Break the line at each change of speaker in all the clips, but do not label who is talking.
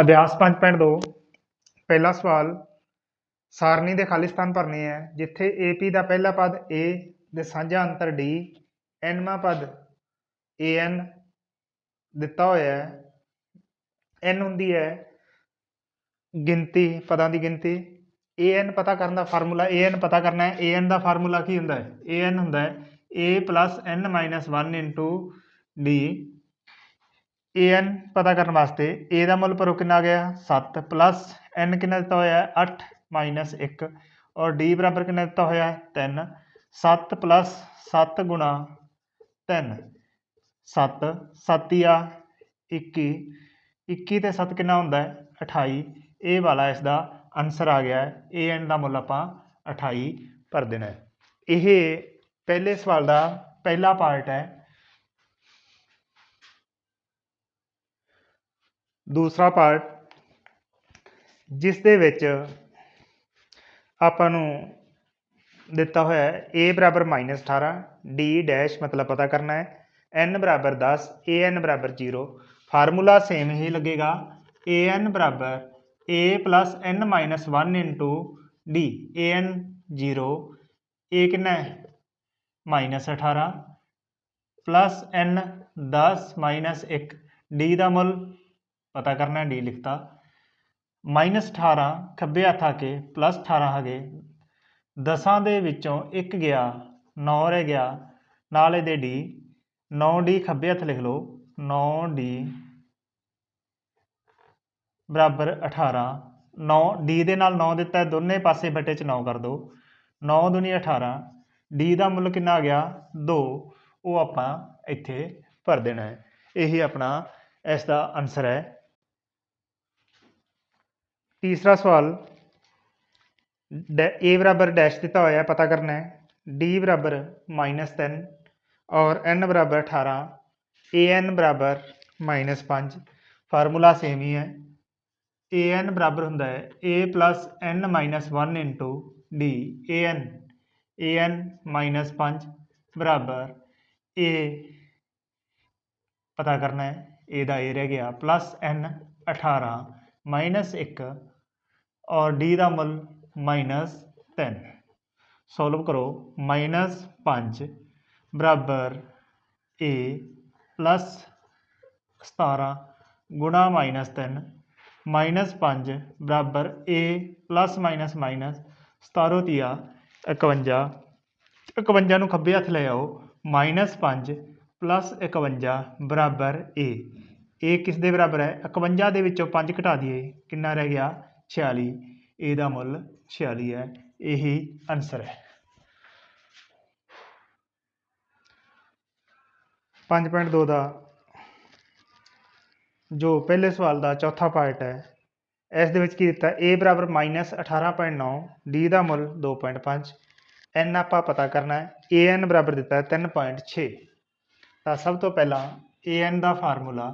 ਅਭਿਆਸ 5.2 ਪਹਿਲਾ ਸਵਾਲ, ਸਾਰਣੀ ਦੇ ਖਾਲੀ ਸਥਾਨ ਭਰਨੇ ਹੈ, ਜਿੱਥੇ AP ਦਾ ਪਹਿਲਾ ਪਦ A ਦੇ ਸਾਂਝਾ ਅੰਤਰ D nਵਾਂ ਪਦ AN ਦਿੱਤਾ ਹੋਇਆ ਹੈ। N ਹੁੰਦੀ ਹੈ ਗਿਣਤੀ, ਪਦਾਂ ਦੀ ਗਿਣਤੀ। An ਪਤਾ ਕਰਨ ਦਾ ਫਾਰਮੂਲਾ an ਪਤਾ ਕਰਨਾ ਹੈ। An ਦਾ ਫਾਰਮੂਲਾ ਕੀ ਹੁੰਦਾ ਹੈ? An ਹੁੰਦਾ ਹੈ a n 1 d an ਪਤਾ ਕਰਨ ਵਾਸਤੇ a ਦਾ ਮੁੱਲ ਭਰੋ ਕਿੰਨਾ ਆ ਗਿਆ 7 ਪਲੱਸ n ਕਿੰਨਾ ਦਿੱਤਾ ਹੋਇਆ ਹੈ 8 ਮਾਈਨਸ 1 ਔਰ d ਬਰਾਬਰ ਕਿੰਨਾ ਦਿੱਤਾ ਹੋਇਆ ਹੈ 3 7 ਪਲੱਸ 7 ਗੁਣਾ 3 7 7 ਆ 21 21 ਤੇ 7 ਕਿੰਨਾ ਹੁੰਦਾ ਹੈ 28 ਇਹ ਵਾਲਾ ਇਸ ਦਾ ਆਨਸਰ ਆ ਗਿਆ ਹੈ an ਦਾ ਮੁੱਲ ਆਪਾਂ 28 ਭਰ ਦੇਣਾ ਹੈ ਇਹ ਪਹਿਲੇ ਸਵਾਲ ਦਾ ਪਹਿਲਾ ਪਾਰਟ ਹੈ ਦੂਸਰਾ ਪਾਰਟ ਜਿਸ ਦੇ ਵਿੱਚ ਆਪਾਂ ਨੂੰ ਦਿੱਤਾ ਹੋਇਆ ਹੈ a ਬਰਾਬਰ ਮਾਈਨਸ 18 d ਡੈਸ਼ ਮਤਲਬ ਪਤਾ ਕਰਨਾ ਹੈ n ਬਰਾਬਰ 10 an ਬਰਾਬਰ 0 ਫਾਰਮੂਲਾ ਸੇਮ ਹੀ ਲੱਗੇਗਾ an ਬਰਾਬਰ a plus n minus 1 into d an 0 a ਕਿੰਨਾ ਹੈ minus 18 plus n 10 minus 1 d ਦਾ ਮੁੱਲ ਪਤਾ ਕਰਨਾ ਡੀ ਲਿਖਤਾ ਮਾਈਨਸ 18 ਖੱਬੇ ਹੱਥ ਆ ਕੇ ਪਲੱਸ 18 ਆ ਗਏ ਦਸਾਂ ਦੇ ਵਿੱਚੋਂ ਇੱਕ ਗਿਆ 9 ਰਹਿ ਗਿਆ ਨਾਲ ਇਹਦੇ ਡੀ 9d ਖੱਬੇ ਹੱਥ ਲਿਖ ਲਓ 9d ਬਰਾਬਰ 18 9d ਦੇ ਨਾਲ 9 ਦਿੱਤਾ ਹੈ, ਦੋਨੇ ਪਾਸੇ ਬਟੇ ਚ 9 ਕਰ ਦਿਓ 9 ਦੁਨੀ 18 d ਦਾ ਮੁੱਲ ਕਿੰਨਾ ਆ ਗਿਆ 2 ਉਹ ਆਪਾਂ ਇੱਥੇ ਭਰ ਦੇਣਾ ਹੈ ਇਹੀ ਆਪਣਾ ਇਸ ਦਾ ਆਨਸਰ ਹੈ तीसरा सवाल ए बराबर डैश दिता हुआ है, पता करना है। डी बराबर माइनस तीन और एन बराबर अठारह, ए एन बराबर माइनस पाँच। फार्मूला सेम ही है। ए एन बराबर होंगे a plus n minus one into d, a n a n minus पाँच बराबर ए, पता करना है, ए का ए रह गया, प्लस एन अठारह, माइनस एक ਔਰ d ਦਾ ਮੁੱਲ ਮਾਈਨਸ 3 ਸੋਲਵ ਕਰੋ ਮਾਈਨਸ 5 ਬਰਾਬਰ a ਪਲੱਸ 17 ਗੁਣਾ ਮਾਈਨਸ 3 ਮਾਈਨਸ 5 ਬਰਾਬਰ a ਪਲੱਸ ਮਾਈਨਸ ਮਾਈਨਸ 17 ਤੀਆ 51 51 ਨੂੰ ਖੱਬੇ ਹੱਥ ਲੈ ਆਓ। ਮਾਈਨਸ 5 ਪਲੱਸ 51 ਬਰਾਬਰ a a ਕਿਸ ਦੇ ਬਰਾਬਰ ਹੈ? 51 ਦੇ ਵਿੱਚੋਂ 5 ਘਟਾ ਦਈਏ। ਕਿੰਨਾ ਰਹਿ ਗਿਆ? 46 a ਦਾ ਮੁੱਲ 46 ਹੈ, ਇਹੀ ਆਨਸਰ ਹੈ। 5.2 ਦਾ ਜੋ ਪਹਿਲੇ ਸਵਾਲ ਦਾ ਚੌਥਾ ਪਾਰਟ ਹੈ, ਇਸ ਦੇ ਵਿੱਚ ਕੀ ਦਿੱਤਾ? A ਬਰਾਬਰ ਮਾਈਨਸ 18.9 d ਦਾ ਮੁੱਲ 2.5 n ਆਪਾਂ ਪਤਾ ਕਰਨਾ ਹੈ an ਬਰਾਬਰ ਦਿੱਤਾ ਹੈ 3.6 ਤਾਂ ਸਭ ਤੋਂ ਪਹਿਲਾਂ an ਦਾ ਫਾਰਮੂਲਾ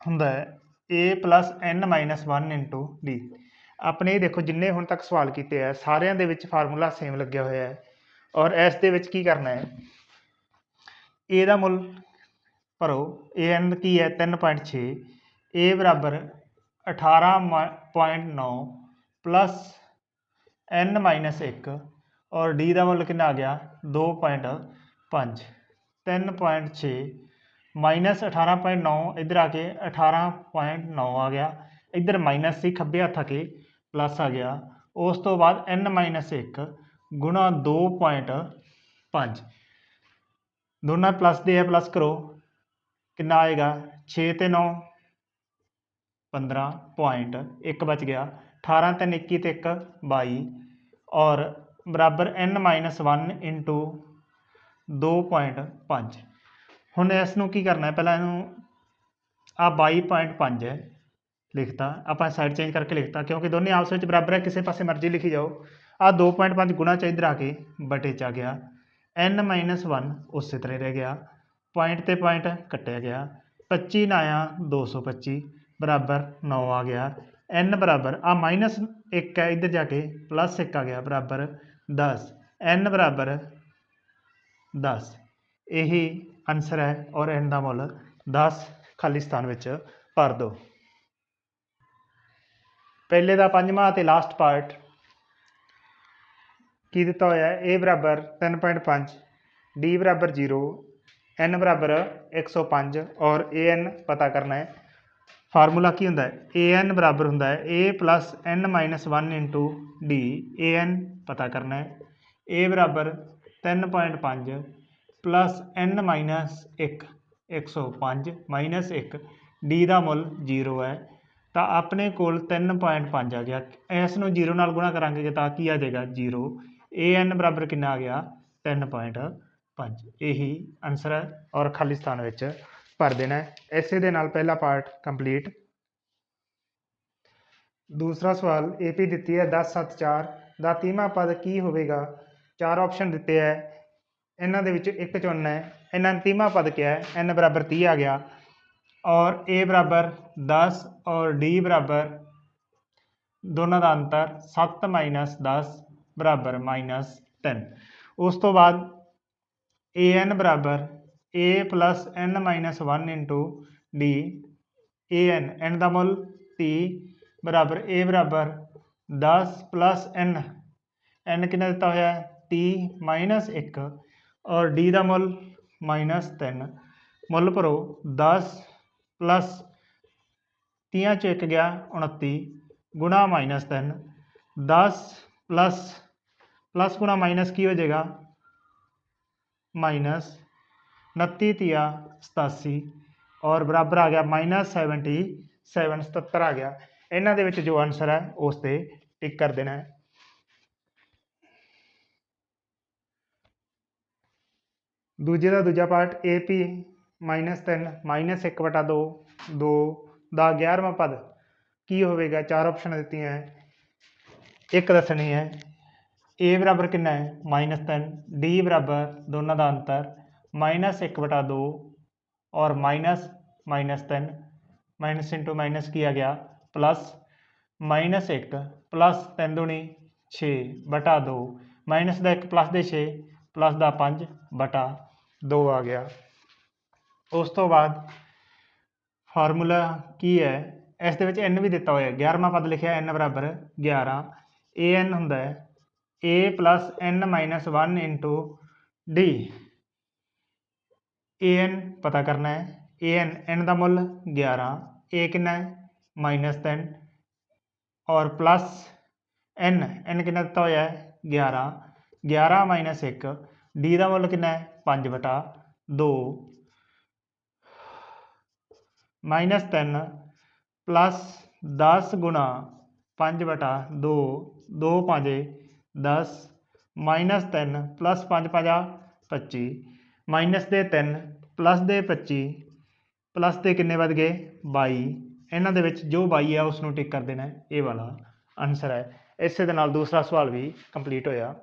ਹੁੰਦਾ ਹੈ, a plus n minus 1 into d ਆਪਣੇ ਦੇਖੋ ਜਿੰਨੇ ਹੁਣ ਤੱਕ ਸਵਾਲ ਕੀਤੇ ਆ, ਸਾਰਿਆਂ ਦੇ ਵਿੱਚ ਫਾਰਮੂਲਾ ਸੇਮ ਲੱਗਿਆ ਹੋਇਆ ਹੈ। ਔਰ ਇਸ ਦੇ ਵਿੱਚ ਕੀ ਕਰਨਾ ਹੈ? A ਦਾ ਮੁੱਲ ਭਰੋ an ਕੀ ਹੈ? 3.6 a ਬਰਾਬਰ 18.9 ਪਲੱਸ n ਮਾਈਨਸ 1 ਔਰ d ਦਾ ਮੁੱਲ ਕਿੰਨਾ ਆ ਗਿਆ? 2.5 3.6 ਮਾਈਨਸ 18.9 ਇੱਧਰ ਆ ਕੇ 18.9 ਆ ਗਿਆ। ਇੱਧਰ ਮਾਈਨਸ ਸੀ, ਖੱਬੇ ਹੱਥ ਆ ਕੇ ਪਲੱਸ ਆ ਗਿਆ ਉਸ ਤੋਂ ਬਾਅਦ n ਮਾਈਨਸ 1 ਗੁਣਾ 2.5 ਦੋਨਾਂ ਪਲੱਸ ਦੇ ਆ ਪਲੱਸ ਕਰੋ ਕਿੰਨਾ ਆਏਗਾ 6 ਤੇ 9 15 ਪੁਆਇੰਟ 1 ਬਚ ਗਿਆ 18 ਤੇ 21 ਤੇ 1 22 ਔਰ ਬਰਾਬਰ n ਮਾਈਨਸ 1 ਇੰਟੂ 2.5 ਹੁਣ ਇਸ ਨੂੰ ਕੀ ਕਰਨਾ ਹੈ ਪਹਿਲਾਂ ਇਹਨੂੰ ਆ 22.5 ਹੈ ਲਿਖਤਾ ਆਪਾਂ ਸਾਈਡ ਚੇਂਜ ਕਰਕੇ ਲਿਖਤਾ ਕਿਉਂਕਿ ਦੋਨੇ ਆਪਸ ਵਿੱਚ ਬਰਾਬਰ ਹੈ ਕਿਸੇ ਪਾਸੇ ਮਰਜ਼ੀ ਲਿਖੀ ਜਾਓ ਆ 2.5 ਗੁਣਾ ਚ ਇੱਧਰ ਆ ਕੇ ਬਟੇ ਚ ਆ ਗਿਆ n 1 ਉਸੇ ਤਰ੍ਹਾਂ ਹੀ ਰਹਿ ਗਿਆ ਪੁਆਇੰਟ ਤੇ ਪੁਆਇੰਟ ਕੱਟਿਆ ਗਿਆ 25 ਨਾ ਆਇਆ 225 ਬਰਾਬਰ 9 ਆ ਗਿਆ n ਬਰਾਬਰ ਆ ਮਾਈਨਸ 1 ਹੈ ਇੱਧਰ ਜਾ ਕੇ ਪਲੱਸ 1 ਆ ਗਿਆ ਬਰਾਬਰ 10 n ਬਰਾਬਰ 10 ਇਹੀ ਆਨਸਰ ਹੈ ਔਰ n ਦਾ ਮੁੱਲ 10 ਖਾਲੀ ਸਥਾਨ ਵਿੱਚ ਭਰ ਦਿਓ ਪਹਿਲੇ ਦਾ ਪੰਜਵਾਂ ਅਤੇ ਲਾਸਟ ਪਾਰਟ ਕੀ ਦਿੱਤਾ ਹੋਇਆ ਹੈ a ਬਰਾਬਰ 3.5 d ਬਰਾਬਰ 0 n ਬਰਾਬਰ 105 ਔਰ an ਪਤਾ ਕਰਨਾ ਹੈ ਫਾਰਮੂਲਾ ਕੀ ਹੁੰਦਾ ਹੈ an ਬਰਾਬਰ ਹੁੰਦਾ ਹੈ a plus n minus 1 into d an ਪਤਾ ਕਰਨਾ ਹੈ a ਬਰਾਬਰ 3.5 plus n minus 1 105 minus 1 d ਦਾ ਮੁੱਲ 0 ਹੈ ਤਾਂ ਆਪਣੇ ਕੋਲ 3.5 ਆ ਗਿਆ। ਇਸ ਨੂੰ 0 ਨਾਲ ਗੁਣਾ ਕਰਾਂਗੇ ਤਾਂ ਕੀ ਆ ਜਾਏਗਾ? 0 an ਬਰਾਬਰ ਕਿੰਨਾ ਆ ਗਿਆ? 3.5 ਇਹੀ ਆਨਸਰ ਹੈ ਔਰ ਖਾਲੀ ਸਥਾਨ ਵਿੱਚ ਭਰ ਦੇਣਾ ਹੈ। ਇਸੇ ਦੇ ਨਾਲ ਪਹਿਲਾ ਪਾਰਟ ਕੰਪਲੀਟ ਦੂਸਰਾ ਸਵਾਲ ਏਪੀ ਦਿੱਤੀ ਹੈ 10 7 4 ਦਾ ਤੀਮਾ ਪਦ ਕੀ ਹੋਵੇਗਾ? ਚਾਰ ਆਪਸ਼ਨ ਦਿੱਤੇ ਹੈ। ਇਹਨਾਂ ਦੇ ਵਿੱਚ ਇੱਕ ਚੁਣਨਾ ਹੈ। ਇਹਨਾਂ ਨੇ ਤੀਮਾ ਪਦ ਕਿਹਾ ਹੈ? N ਬਰਾਬਰ 30 ਆ ਗਿਆ। और ए बराबर दस और डी बराबर दोनों का अंतर सत्त माइनस दस बराबर माइनस तीन उस तो बाद ए एन बराबर a plus n minus one into d a n. N का मुल ती बराबर ए बराबर दस प्लस एन। एन कि दिता हुआ ती माइनस एक और डी का मुल माइनस तीन मुल भरो दस प्लस तीह च एक गया उन्ती गुणा माइनस तीन, दस प्लस प्लस गुणा माइनस की हो जाएगा? माइनस उन्ती तिया सतासी, और बराबर आ गया माइनस सैवनटी सैवन सतर आ गया। इन्होंने जो आंसर है उसते टिक कर देना है। दूजे का दूजा part A P minus 3 minus 1 ਵਟਾ 2 2 ਦਾ 11ਵਾਂ ਪਦ ਕੀ ਹੋਵੇਗਾ ਚਾਰ ਆਪਸ਼ਨ ਦਿੱਤੀਆਂ ਹੈ ਇੱਕ ਦੱਸਣੀ ਹੈ a ਬਰਾਬਰ ਕਿੰਨਾ ਹੈ ਮਾਈਨਸ 3 d ਬਰਾਬਰ ਦੋਨਾਂ ਦਾ ਅੰਤਰ ਮਾਈਨਸ 1 ਵਟਾ 2 ਔਰ minus minus 3 minus into minus ਕੀ ਆ ਗਿਆ ਪਲੱਸ ਮਾਈਨਸ 1 ਪਲੱਸ 3 ਦੁਣੀ 6 ਬਟਾ 2 ਮਾਈਨਸ ਦਾ 1 ਪਲੱਸ ਦੇ 6 ਪਲੱਸ ਦਾ 5 ਬਟਾ 2 ਆ ਗਿਆ ਉਸ ਤੋਂ ਬਾਅਦ ਫਾਰਮੂਲਾ ਕੀ ਹੈ ਇਸ ਦੇ ਵਿੱਚ n ਵੀ ਦਿੱਤਾ ਹੋਇਆ 11ਵਾਂ ਪਦ ਲਿਖਿਆ n ਬਰਾਬਰ 11 an ਹੁੰਦਾ ਹੈ a n 1 d an ਪਤਾ ਕਰਨਾ ਹੈ an n ਦਾ ਮੁੱਲ 11 a ਕਿੰਨਾ ਹੈ ਮਾਈਨਸ 3 ਔਰ ਪਲੱਸ n n ਕਿੰਨਾ ਦਿੱਤਾ ਹੋਇਆ ਹੈ 11 11 ਮਾਈਨਸ 1 d ਦਾ ਮੁੱਲ ਕਿੰਨਾ ਹੈ 5 ਬਟਾ 2 ਮਾਈਨਸ 3 ਪਲੱਸ 10 ਗੁਣਾ 5 ਬਟਾ 2 2 5 10 ਮਾਈਨਸ 3 ਪਲੱਸ 5 5 25 ਮਾਈਨਸ ਦੇ 3 ਪਲੱਸ ਦੇ 25 ਪਲੱਸ ਦੇ ਕਿੰਨੇ ਵੱਧ ਗਏ? 22 ਇਹਨਾਂ ਦੇ ਵਿੱਚ ਜੋ 22 ਹੈ ਉਸ ਨੂੰ ਟਿਕ ਕਰ ਦੇਣਾ, ਇਹ ਵਾਲਾ ਆਨਸਰ ਹੈ। ਇਸੇ ਦੇ ਨਾਲ ਦੂਸਰਾ ਸਵਾਲ ਵੀ ਕੰਪਲੀਟ ਹੋਇਆ।